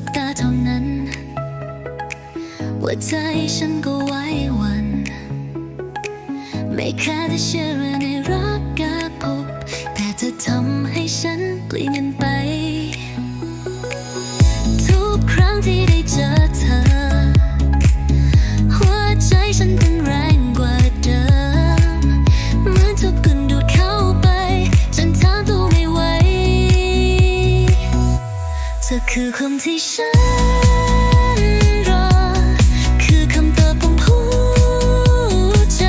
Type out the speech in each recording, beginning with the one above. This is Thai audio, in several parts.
บตาเท่านั้น หัวใจฉันก็ไว้วัน ไม่แค่จะเชื่อในรักกาพบ แต่จะทำให้ฉันเปลี่ยน ธอคือคนที่ฉันรอ คือคำตอบของหัวใจ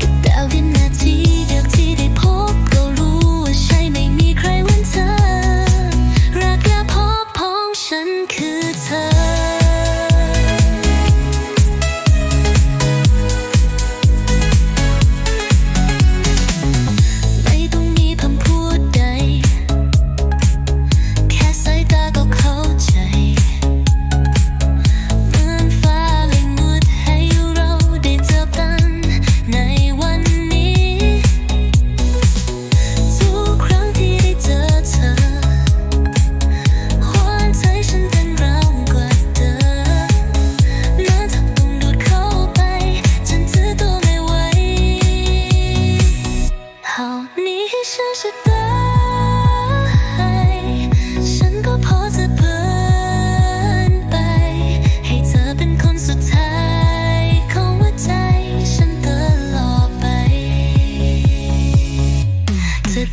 กับแต่วินาทีเดียวที่ได้พบก็รู้ว่าใช่ไม่มีใครเหมือนเธอ รักและพบพ้องฉันคือเธอ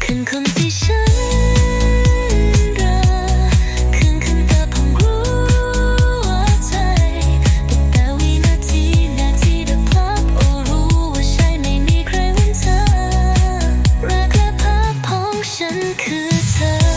คือคนที่ฉันรักคืนคืนตาขอรู้ว่าใจตั้งแต่วินาทีแรกที่ได้พบโอ้รู้ว่าใช่ไม่มีใครเหมือนเธอรักและภาพของฉันคือเธอ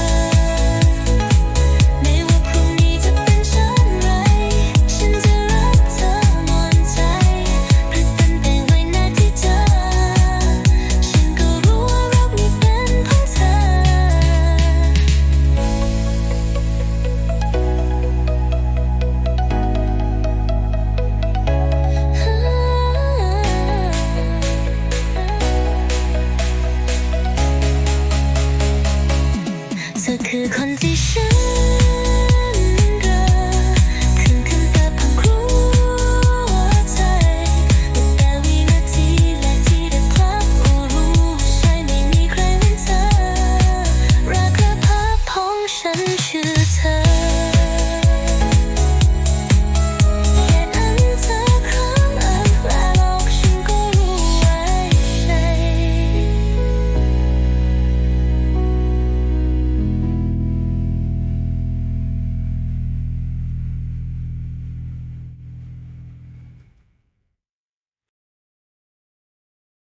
คือคนที่